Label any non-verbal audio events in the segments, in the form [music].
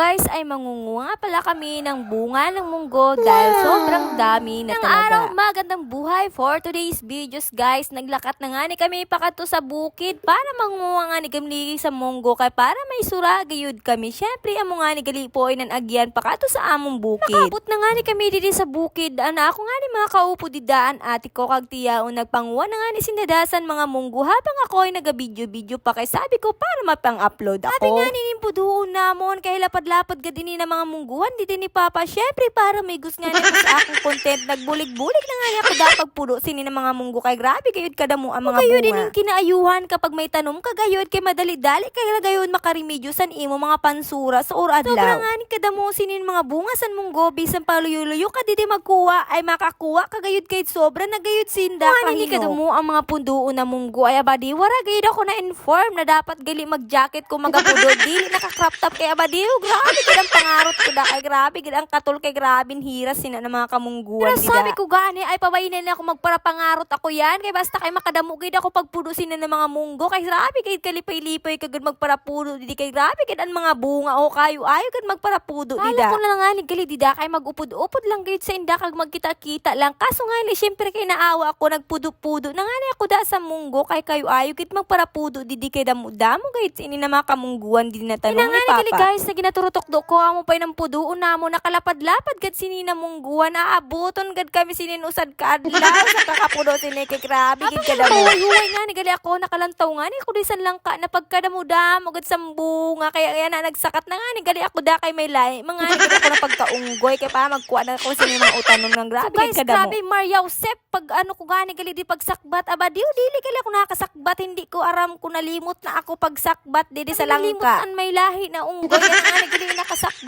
guys ay mangunguha pala kami ng bunga ng munggo dahil sobrang dami na Ng talaga. araw, magandang buhay for today's videos guys. Naglakat na nga ni kami pakato sa bukid para mangunguha nga ni gamli sa munggo kay para may sura gayud kami. Syempre amo nga ni gali po ay nanagyan pakato sa among bukid. Nakabot na nga ni kami didi sa bukid. Ana ako nga ni mga kaupo didaan ati ko kag tiyaon nagpanguha na nga ni sinadasan mga munggo habang ako ay naga-video-video pa kay sabi ko para mapang-upload ako. Sabi nga ni nimpuduon namon kay lapad-lapad ga din na mga mungguhan di ni Papa. Syempre para may gus nga na sa akong content nagbulig-bulig na nga niya ko dapat pudo sini ng mga munggo kay grabe gayud kada mo ang mga bunga. Din yung kinaayuhan kapag may tanom ka gayud kay madali-dali kay gayud makarimedyo san imo mga pansura sa oradlaw. Sobrang nga ni kada mo sinin mga bunga san munggo bisan paluyo-luyo ka di magkuha ay makakuha kagayud kay sobra na gayud sinda kahino. ni kada mo ang mga punduon na munggo ay abadi wara gayud ako na inform na dapat gali mag-jacket ko magapudod [laughs] dili naka-crop top kay abadi grabe gid ang pangarot ko da kay grabe gid ang katul kay grabe hiras sina ng mga kamungguan Pero sabi ko gani ay pabayinin na ako magparapangarot ako yan kay basta kay makadamo gid ako pagpudusin na ng mga munggo kay grabe kay kalipay-lipay kagud magparapudo didi kay grabe kay ang mga bunga o kayo ayo gud magparapudo Kala dida. ko na lang nga ni gali dida kay magupod-upod lang gayud sa inda kag magkita-kita lang. Kaso nga ni syempre kay naawa ako nagpudo-pudo. Na nga ni ako da sa munggo kay kayo ayo kit magparapudo didi kay damo-damo gayud sa ini na mga kamungguan di na tanong nga ni ni gali Papa. guys na ginaturutok do ko amo pa ng puduon namo nakalapad-lapad gad sini na mungguan aabuton gad kami sinin usad ka adlaw. [laughs] Sa kakapudo sini kay grabe gid kada mo. Huway nga ni gali ako nakalantaw nga ni ako di san lang ka na pagkadamo-damo gad sa bunga kaya kaya na nagsakat na nga ni gali ako da kay may lay. Mga ni ako na pagkaunggoy kay para magkuha na ako sa mga utanon ng grabe Guys, kay kadamo. grabe Maria Josep pag ano ko gani gali di pagsakbat. Aba diw dili gali ako nakasakbat. Hindi ko aram ko nalimot na ako pagsakbat. Didi sa langka. an may lahi na unggoy. Na nga ni gali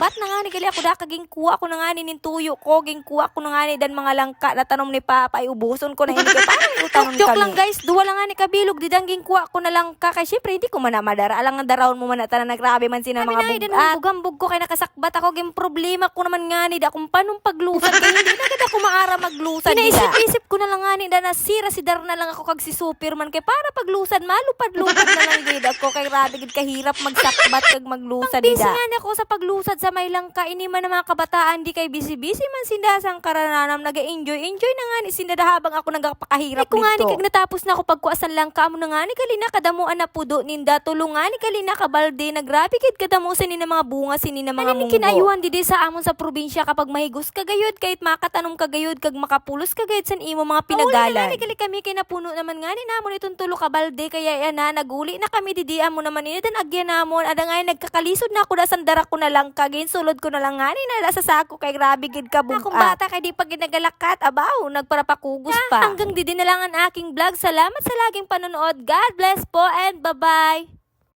nakasakbat na nga ni gali? Ako da kaging kuha ko na nga ni nintuyo ko. Ging kuha ko na nga ni dan mga langka na tanom ni Papa. Ay ubuson ko na hindi kay may [laughs] utanon Joke kami. lang guys, duwa lang nga ni kabilog. Didangging kuha ko na lang ka kay syempre hindi ko man madara alang nga darawon mo man na nagrabe man sina mga na, idan bugat. Bugambog ko kay nakasakbat ako. Gim problema ko naman nga ni da kung panong paglusad kay hindi na gid ako maara maglusad dida. Inaisip-isip ko na lang nga ni da nasira si Dar na lang ako kag si Superman. Kay para paglusad malupad-lupad na lang gid ako kay grabe gid kahirap magsakbat kag maglusad Busy dida. nga ni ako sa paglusad sa may langka ini man mga kabataan di kay busy-busy man sinda sang karananam naga-enjoy enjoy na nga ni sinda da habang ako nagapakahirap Ay, kung nga ni kag natapos na ako pagkuasan lang kamo na nga ni kalina kadamuan na pudo ninda tulungan ni kalina kabalde kid kadamo sa ni na mga bunga sini na mga Ano munggo. kinayuhan didi sa amon sa probinsya kapag mahigos kagayod kahit makatanom kagayod kag makapulos kagayod san imo mga Pinagalan. Nga ni kami kay napuno naman nga ni namon itong tulo ka balde kaya yan na naguli na kami didi amo naman ini dan agyan namon ada nga nagkakalisod na ako da sandara ko na lang kagin sulod ko na lang nga ni nala sa sako kay grabe gid ka Na kung bata kay di pa gid nagalakat abaw nagparapakugos pa. Hanggang didi na lang ang aking vlog. Salamat sa laging panonood. God bless po and bye-bye.